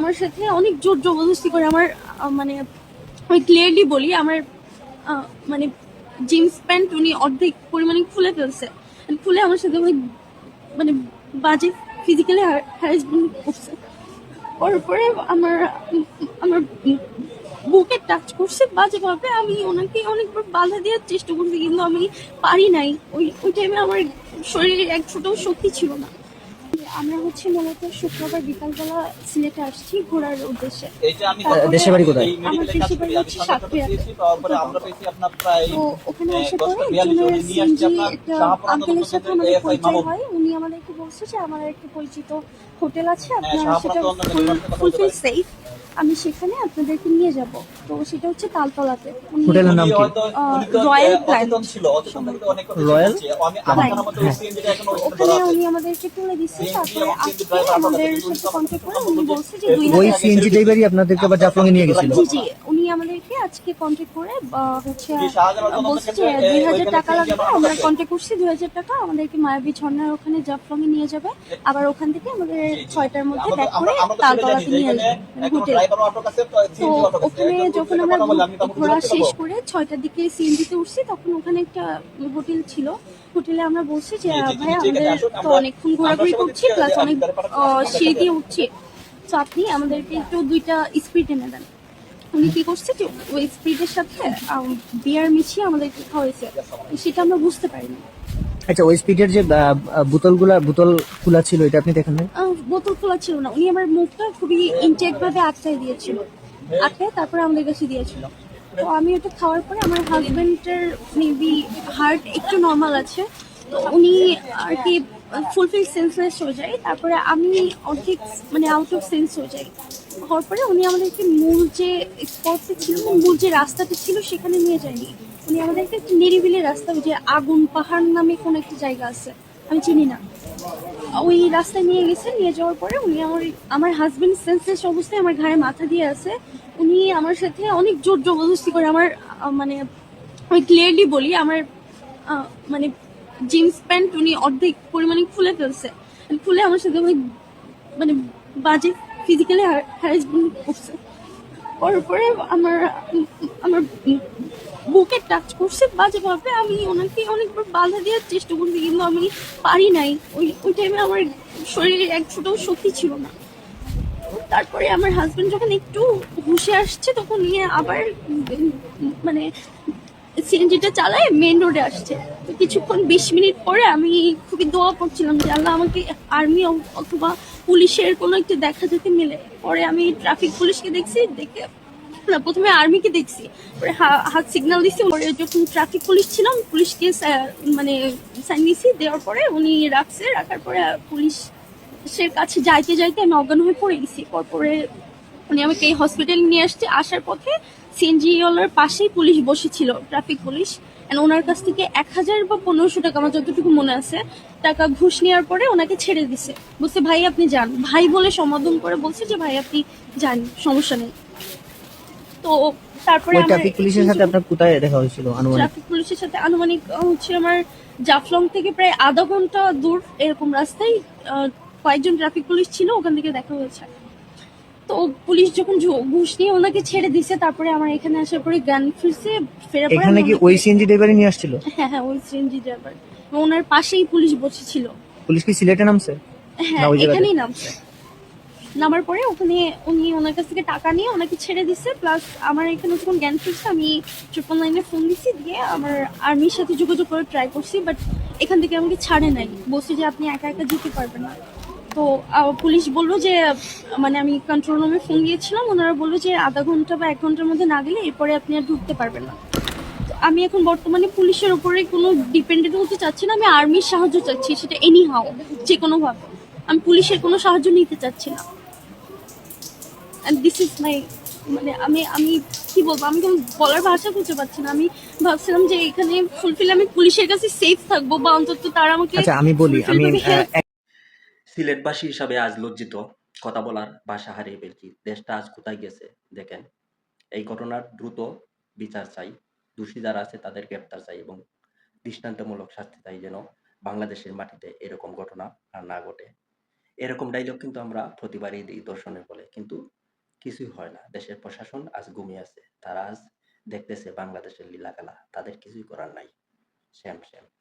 আমার সাথে অনেক জোর জবরদস্তি করে আমার মানে আমি ক্লিয়ারলি বলি, আমার মানে জিন্স প্যান্ট উনি অর্ধেক পরিমাণে খুলে ফেলছে। খুলে আমার সাথে অনেক মানে বাজে ফিজিক্যালি হ্যারাসমেন্ট করছে। করার পরে আমার আমার বুকে টাচ করছে, বাজেভাবে আমি ওনাকে অনেকবার বাধা দেওয়ার চেষ্টা করছি, কিন্তু আমি পারি নাই। ওই ওই টাইমে আমার শরীরে এক ফোটাও শক্তি ছিল না। আমরা হচ্ছে মূলত শুক্রবার বিকালবেলা সিলেটে আসছি ঘোরার উদ্দেশ্যে। দেশের বাড়ি কোথায়? আমার দেশের বাড়ি হচ্ছে সাতক্ষীরাতে। তো ওখানে আসার পরে একজনের সিএনজি একটা আঙ্কেলের সাথে আমাদের পরিচয় হয়। উনি আমাদেরকে বলছে যে আমার একটা পরিচিত হোটেল আছে আপনার আপনারা সেটা ফুলফিল সেফ আমি সেখানে আপনাদেরকে নিয়ে যাব তো সেটা হচ্ছে তালতলাতে হোটেলের নাম কি? Royal planet. ছিল রয়্যাল আমি আমার মতো ওই CNG ওখানে। উনি আমাদেরকে তুলে দিচ্ছে তারপরে আজকে আমাদের সাথে কন্টাক্ট কন্ট্যাক্ট করে উনি বলছে যে ওই দুই ওই সিএনজি ড্রাইভারই আপনাদেরকে আবার জাফলং এ নিয়ে গেছিল জি জি আমাদেরকে আজকে কন্ট্যাক্ট করে হচ্ছে বলছে যে দুই হাজার টাকা লাগবে আমরা। কন্ট্যাক্ট করছি দুই হাজার টাকা আমাদেরকে মায়াবী ঝর্ণার ওখানে জাফলং এ নিয়ে যাবে আবার ওখান থেকে আমাদের। ছয়টার মধ্যে ব্যাক করে তালতলাতে নিয়ে আসবে হোটেল আছে, তো। ওখানে যখন আমরা ঘোরা শেষ করে ছয়টার দিকে সিএনজিতে উঠছি তখন ওখানে একটা হোটেল ছিল হোটেলে আমরা বলছি যে ভাই আমাদের তো আমরা- অনেকক্ষণ ঘোরাঘুরি করছি প্লাস অনেক সিঁড়ি দিয়ে উঠছি তো আপনি আমাদেরকে একটু দুইটা স্পিড এনে দেন উনি কি করছে যে ওই স্পিডের সাথে বিয়ার মিশিয়ে আমাদেরকে খাওয়াইছে। সেটা আমরা বুঝতে পারিনি। আচ্ছা ওই স্পিডের যে বোতলগুলা বোতল খোলা ছিল এটা আপনি দেখেন বোতল খোলা ছিল না। উনি আমার মুখটা খুবই ইনটেক ভাবে আটকাই দিয়েছিল। আটকায় তারপরে আমাদের কাছে দিয়েছিল। তো আমি ওটা খাওয়ার পরে আমার হাজবেন্ডের মেবি হার্ট একটু নর্মাল আছে। তো উনি আর কি ফুলফিল সেন্সলেস হয়ে যায়। তারপরে আমি অর্ধেক মানে আউট অফ সেন্স হয়ে যাই। হওয়ার পরে উনি আমাদেরকে মূল যে স্পটটা ছিল, মূল যে রাস্তাটা ছিল, সেখানে নিয়ে যায়নি। উনি আমাদেরকে একটা নিরিবিলি রাস্তা যে আগুন, পাহাড় নামে কোনো একটা জায়গা আছে, আমি চিনি না। ওই রাস্তায় নিয়ে গেছে, নিয়ে যাওয়ার পরে উনি আমার আমার হাজবেন্ড সেন্সলেস অবস্থায়, আমার ঘাড়ে মাথা দিয়ে আছে। উনি আমার সাথে অনেক জোর জবরদস্তি করে, আমার মানে আমি ক্লিয়ারলি বলি, আমার মানে জিন্স প্যান্ট উনি অর্ধেক পরিমাণে খুলে ফেলছে। খুলে আমার সাথে অনেক মানে বাজে ফিজিক্যালি হ্যারাসমেন্ট করছে। করার পরে আমার আমার বুকে টাচ করছে। বাজেভাবে আমি ওনাকে অনেকবার বাধা দেওয়ার চেষ্টা করছি, কিন্তু আমি পারি নাই। ওই ওই টাইমে আমার শরীরে এক ফোটাও শক্তি ছিল না। তারপরে আমার হাজব্যান্ড যখন একটু হুশে আসছে, তখন নিয়ে আবার মানে সিএনজিটা চালায় মেন রোডে আসছে। কিছুক্ষণ বিশ মিনিট পরে আমি খুবই দোয়া করছিলাম যে আল্লাহ আমাকে আর্মি অথবা পুলিশের কোনো একটা দেখা যেতে মিলে। পরে আমি ট্রাফিক পুলিশকে দেখছি, দেখে না, প্রথমে আর্মিকে দেখছি। পরে হাত সিগন্যাল দিচ্ছি পরে যখন ট্রাফিক পুলিশ ছিলাম পুলিশকে মানে সাইন দিছি। দেওয়ার পরে উনি রাখছে, রাখার পরে পুলিশ সে কাছে যাইতে যাইতে আমি অজ্ঞান হয়ে পড়ে গেছি। পরে উনি আমাকে এই হসপিটালে নিয়ে আসছে। আসার পথে সিএনজি ওয়ালার পাশেই পুলিশ বসেছিল, ট্রাফিক পুলিশ। And ওনার কাছ থেকে এক হাজার বা পনেরোশো টাকা আমার যতটুকু মনে আছে টাকা ঘুষ নেওয়ার পরে ওনাকে ছেড়ে দিছে। বলছে ভাই আপনি যান। ভাই বলে সমাধান করে বলছে যে ভাই আপনি যান সমস্যা নেই। তো তারপরে ট্রাফিক পুলিশের সাথে আপনার কোথায় দেখা হয়েছিল আনুমানিক? ট্রাফিক পুলিশের সাথে আনুমানিক হচ্ছে আমার জাফলং থেকে প্রায় আধা ঘণ্টা দূর এরকম রাস্তায় কয়েকজন ট্রাফিক পুলিশ ছিল ওখান থেকে দেখা হয়েছে। তো পুলিশ যখন ঘুষ নিয়ে ওনাকে ছেড়ে দিছে তারপরে আমার এখানে আসার পরে জ্ঞান ফিরছে ফেরার পরে এখানে আমি কি ওই সিএনজি ড্রাইভারই নিয়ে আসছিল? হ্যাঁ হ্যাঁ ওই সিএনজি ড্রাইভার ওনার পাশেই পুলিশ বসেছিল। পুলিশ কি সিলেটে নামছে? হ্যাঁ? এখানেই নামছে। নামার পরে ওখানে উনি ওনার কাছ থেকে টাকা নিয়ে ওনাকে ছেড়ে দিচ্ছে প্লাস আমার এখানে যখন জ্ঞান ফিরছে আমি ট্রিপল নাইনে ফোন দিচ্ছি দিয়ে আমার আর্মির সাথে যোগাযোগ করে ট্রাই করছি বাট এখান থেকে আমাকে ছাড়ে নাই। বলছে যে আপনি একা একা যেতে পারবেন না। তো পুলিশ বলল যে মানে আমি কন্ট্রোল রুমে ফোন দিয়েছিলাম ওনারা বলল যে আধা ঘণ্টা বা এক ঘণ্টার মধ্যে না গেলে এরপরে আপনি আর ঢুকতে পারবেন না। তো আমি এখন বর্তমানে পুলিশের উপরে কোনো ডিপেন্ডেন্ট হতে চাচ্ছি না আমি আর্মির সাহায্য চাচ্ছি সেটা এনি হাও যে কোনোভাবে আমি পুলিশের কোনো সাহায্য নিতে চাচ্ছি না। অ্যান্ড দিস ইজ মাই মানে আমি আমি কি বলব আমি কোনো বলার ভাষা খুঁজে পাচ্ছি না। আমি ভাবছিলাম যে এখানে ফুলফিল আমি পুলিশের কাছে সেফ থাকব বা অন্তত তারা আমাকে আচ্ছা আমি বলি আমি সিলেটবাসী হিসাবে আজ লজ্জিত। কথা বলার ভাষা হারিয়ে ফেলছি। দেশটা আজ কোথায় গেছে, দেখেন। এই ঘটনার দ্রুত বিচার চাই। দোষী যারা আছে, তাদের গ্রেপ্তার চাই এবং দৃষ্টান্তমূলক শাস্তি চাই যেন বাংলাদেশের মাটিতে এরকম ঘটনা আর না ঘটে। এরকম ডাইলগ কিন্তু আমরা প্রতিবারই দিই দর্শনের বলে কিন্তু কিছুই হয় না। দেশের প্রশাসন আজ ঘুমিয়ে আছে। তারা আজ দেখতেছে বাংলাদেশের লীলাখেলা। তাদের কিছুই করার নাই। শ্যাম শ্যাম।